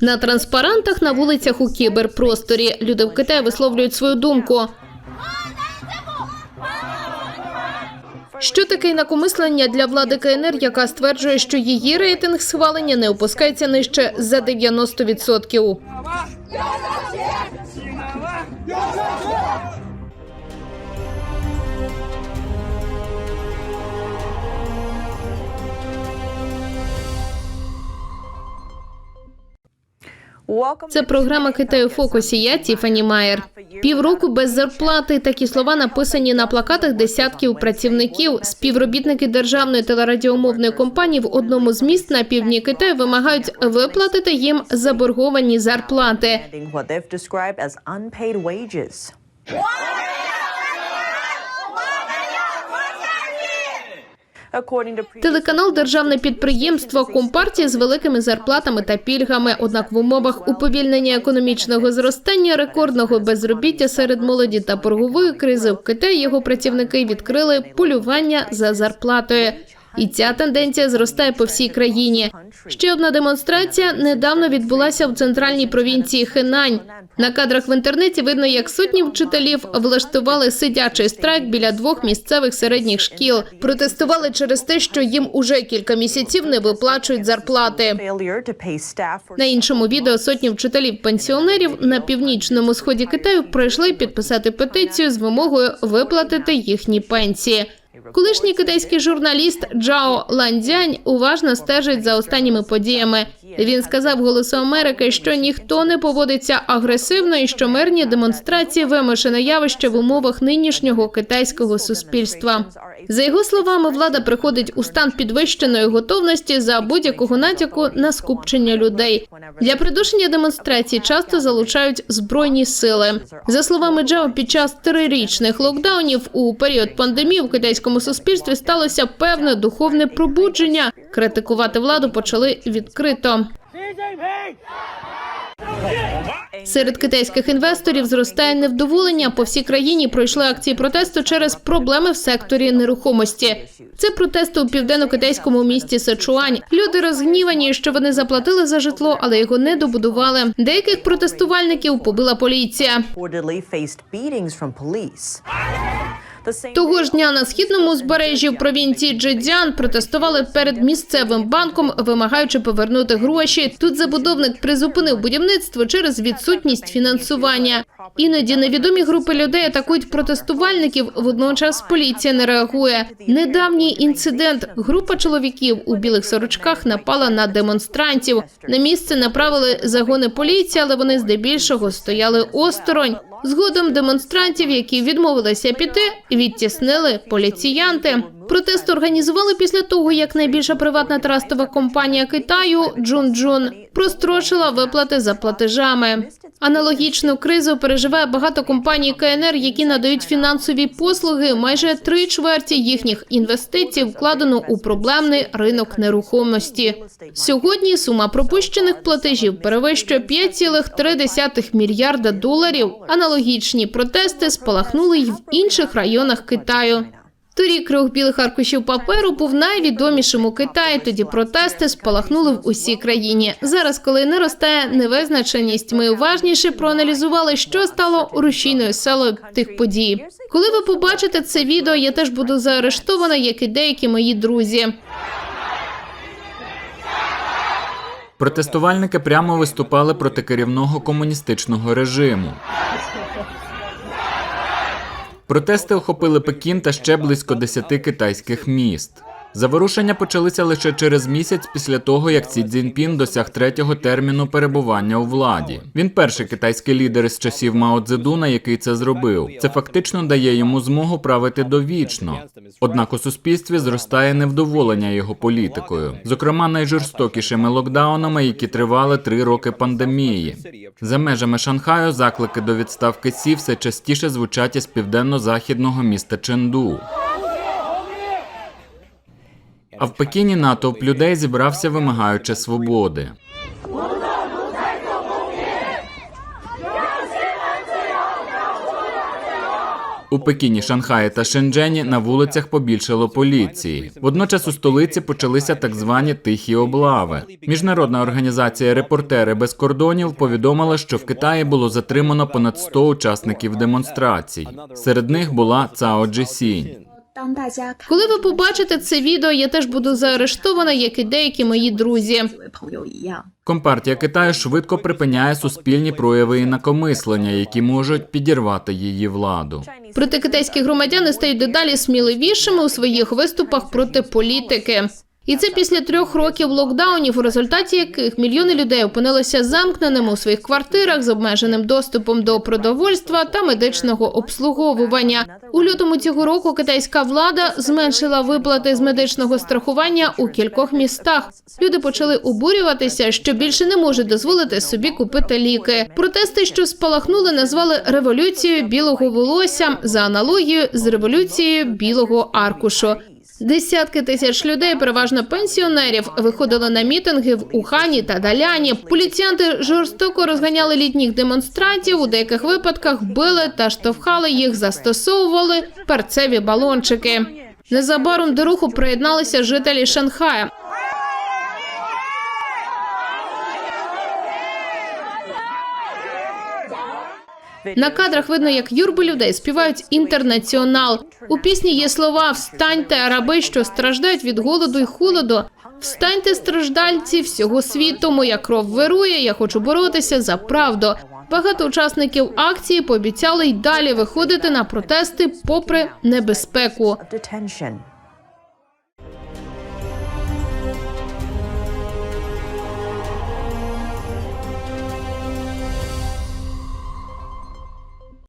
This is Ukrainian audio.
На транспарантах на вулицях у кіберпросторі люди в Китаї висловлюють свою думку. Що таке інакомислення для влади КНР, яка стверджує, що її рейтинг схвалення не опускається нижче за 90%? Це програма Китаю фокусі. Я Тіфані Майер. Півроку без зарплати. Такі слова написані на плакатах десятків працівників. Співробітники державної телерадіомовної компанії в одному з міст на півдні Китаю вимагають виплатити їм заборговані зарплати. Телеканал Державне підприємство Компартія з великими зарплатами та пільгами. Однак в умовах уповільнення економічного зростання, рекордного безробіття серед молоді та боргової кризи в Китаї його працівники відкрили полювання за зарплатою. І ця тенденція зростає по всій країні. Ще одна демонстрація недавно відбулася в центральній провінції Хенань. На кадрах в інтернеті видно, як сотні вчителів влаштували сидячий страйк біля двох місцевих середніх шкіл. Протестували через те, що їм уже кілька місяців не виплачують зарплати. На іншому відео сотні вчителів-пенсіонерів на північному сході Китаю прийшли підписати петицію з вимогою виплатити їхні пенсії. Колишній китайський журналіст Джао Ландзянь уважно стежить за останніми подіями. Він сказав голосу Америки, що ніхто не поводиться агресивно і що мирні демонстрації вимушене явище в умовах нинішнього китайського суспільства. За його словами, влада приходить у стан підвищеної готовності за будь-якого натяку на скупчення людей. Для придушення демонстрацій часто залучають збройні сили. За словами Джао, під час трирічних локдаунів у період пандемії в китайському суспільстві сталося певне духовне пробудження. Критикувати владу почали відкрито. Серед китайських інвесторів зростає невдоволення. По всій країні пройшли акції протесту через проблеми в секторі нерухомості. Це протести у південно-китайському місті Сечуань. Люди розгнівані, що вони заплатили за житло, але його не добудували. Деяких протестувальників побила поліція. Того ж дня на східному узбережжі в провінції Джедзян протестували перед місцевим банком, вимагаючи повернути гроші. Тут забудовник призупинив будівництво через відсутність фінансування. Іноді невідомі групи людей атакують протестувальників. Водночас поліція не реагує. Недавній інцидент. Група чоловіків у білих сорочках напала на демонстрантів. На місце направили загони поліції, але вони здебільшого стояли осторонь. Згодом демонстрантів, які відмовилися піти, відтіснили поліціянти. Протест організували після того, як найбільша приватна трастова компанія Китаю Джун-Джун прострочила виплати за платежами. Аналогічну кризу переживає багато компаній КНР, які надають фінансові послуги. Майже три чверті їхніх інвестицій вкладено у проблемний ринок нерухомості. Сьогодні сума пропущених платежів перевищує 5,3 мільярда доларів. Аналогічні протести спалахнули й в інших районах Китаю. Торік рух білих аркушів паперу був найвідомішим у Китаї. Тоді протести спалахнули в усій країні. Зараз, коли наростає невизначеність, ми уважніше проаналізували, що стало рушійною селою тих подій. Коли ви побачите це відео, я теж буду заарештована, як і деякі мої друзі. Протестувальники прямо виступали проти керівного комуністичного режиму. Протести охопили Пекін та ще близько 10 китайських міст. Заворушення почалися лише через місяць після того, як Сі Цзіньпін досяг третього терміну перебування у владі. Він перший китайський лідер з часів Мао Цзедуна, який це зробив. Це фактично дає йому змогу правити довічно. Однак у суспільстві зростає невдоволення його політикою, зокрема найжорстокішими локдаунами, які тривали три роки пандемії. За межами Шанхаю заклики до відставки Сі все частіше звучать із південно-західного міста Ченду. А в Пекіні натовп людей зібрався, вимагаючи свободи. У Пекіні, Шанхаї та Шенджені на вулицях побільшало поліції. Водночас у столиці почалися так звані тихі облави. Міжнародна організація Репортери без кордонів повідомила, що в Китаї було затримано понад 100 учасників демонстрацій. Серед них була Цао Джесінь. Коли ви побачите це відео, я теж буду заарештована, як і деякі мої друзі. Компартія Китаю швидко припиняє суспільні прояви інакомислення, які можуть підірвати її владу. Проти китайські громадяни стають дедалі сміливішими у своїх виступах проти політики. І це після трьох років локдаунів, у результаті яких мільйони людей опинилися замкненими у своїх квартирах з обмеженим доступом до продовольства та медичного обслуговування. У лютому цього року китайська влада зменшила виплати з медичного страхування у кількох містах. Люди почали обурюватися, що більше не можуть дозволити собі купити ліки. Протести, що спалахнули, назвали революцією білого волосся за аналогією з революцією білого аркушу. Десятки тисяч людей, переважно пенсіонерів, виходили на мітинги в Ухані та Даляні. Поліціянти жорстоко розганяли літніх демонстрантів. У деяких випадках били та штовхали їх, застосовували перцеві балончики. Незабаром до руху приєдналися жителі Шанхая. На кадрах видно, як юрби людей співають інтернаціонал. У пісні є слова Встаньте, араби, що страждають від голоду й холоду. Встаньте, страждальці всього світу. Моя кров вирує. Я хочу боротися за правду. Багато учасників акції пообіцяли й далі виходити на протести попри небезпеку.